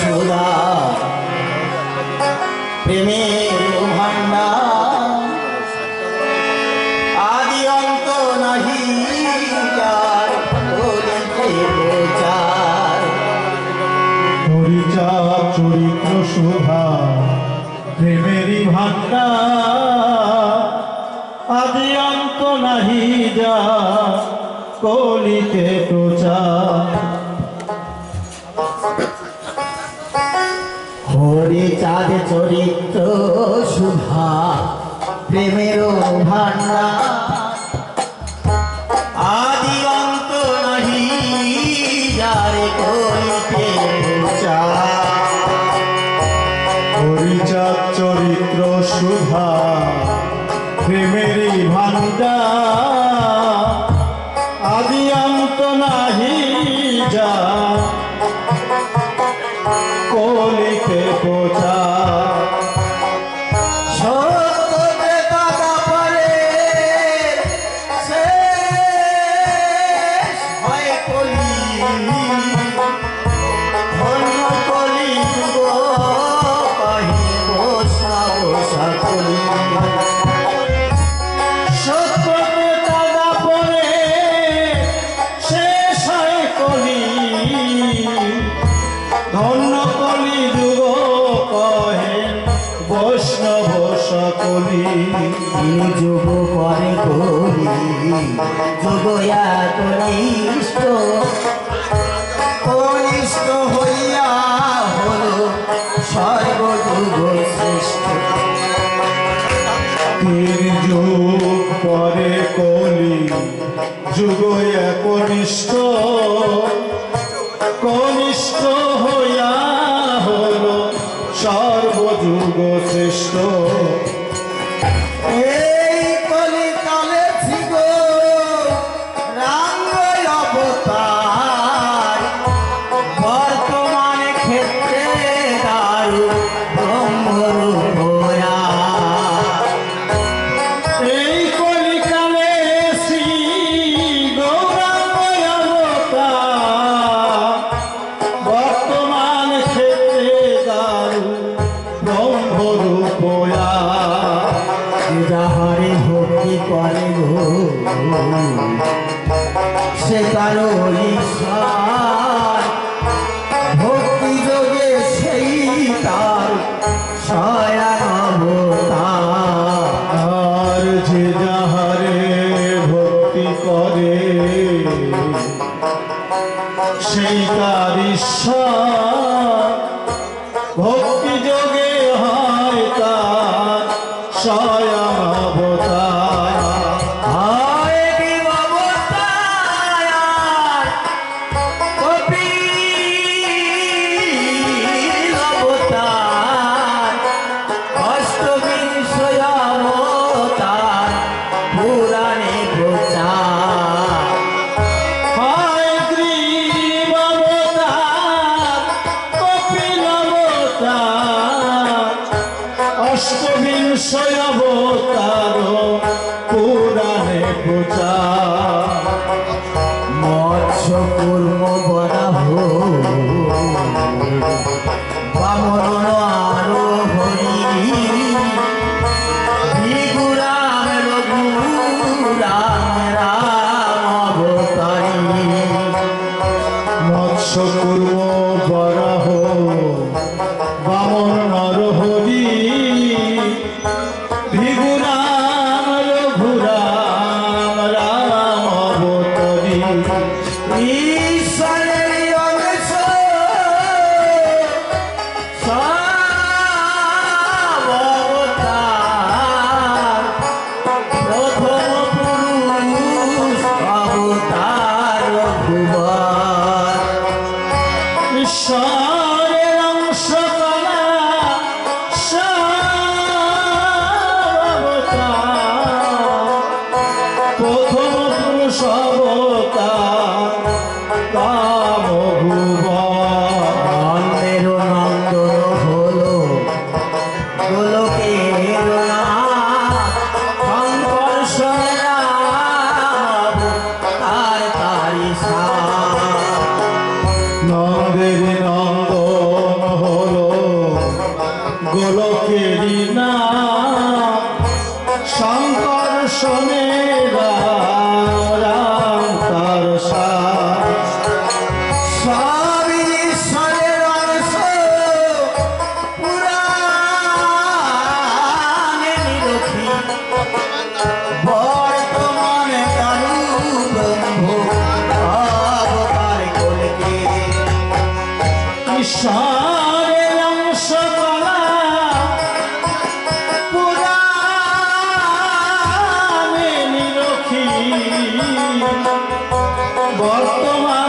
সুধা। প্রেমের ভান্ডা আদি অন্ত নাহি পরিচা চরিত্র শোভা প্রেমেরই ভান্ডা আদি অন্ত নাহি যা কলিতে প্রচার। ওরে চাঁদ চরিত্র শুভা প্রেমের ভান্ডা আদি অন্ত নাহি যারে কো যুগ পরে ঘুরি যুগ এত নিষ্ঠ তার ঈশ্বর সংশয় অবতার পুরাণে বোঝা Isso aí! বর্তমান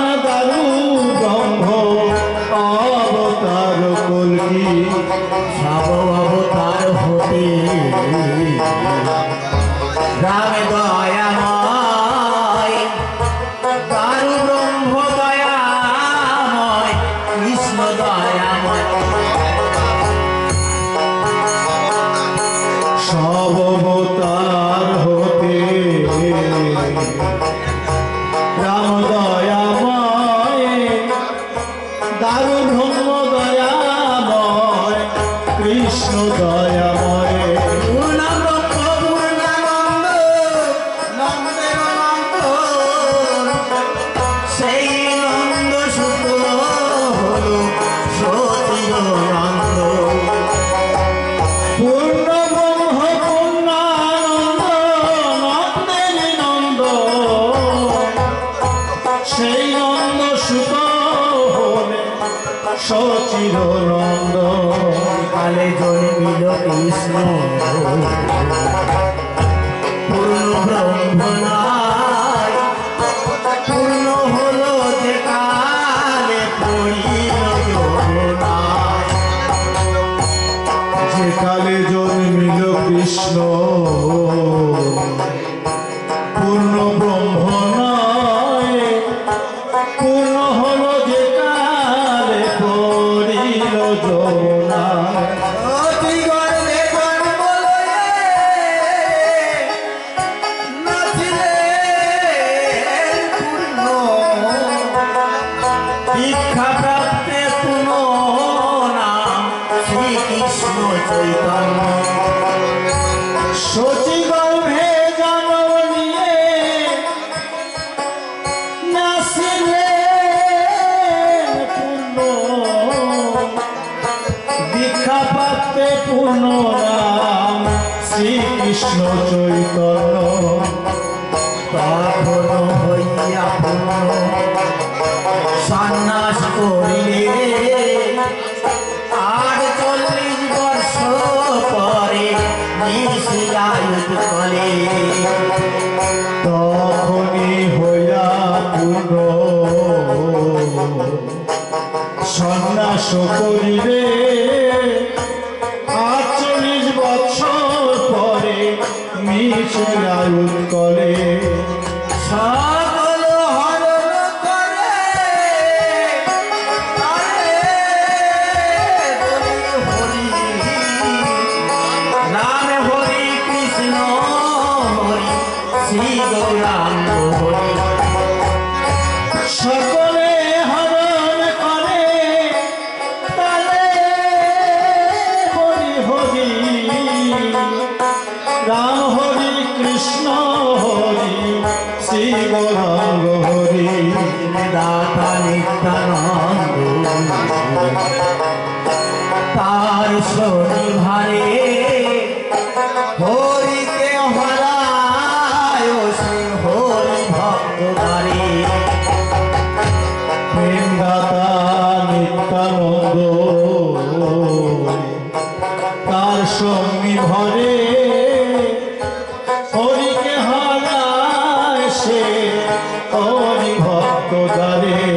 Vishnu Daya Ma. সচির নন্দ কালে জন্মিল কৃষ্ণ। পূর্ণ ব্রহ্মনায় পূর্ণ হল যে কালে পড়িল যে কালে জন্মিল কৃষ্ণ শ্রীকৃষ্ণ চৈতন্য সাধন হইয়া পূর্ণ করিবে। আটচল্লিশ বছর পরে মিশরা উৎকলে। সার অবিভক্ত দারে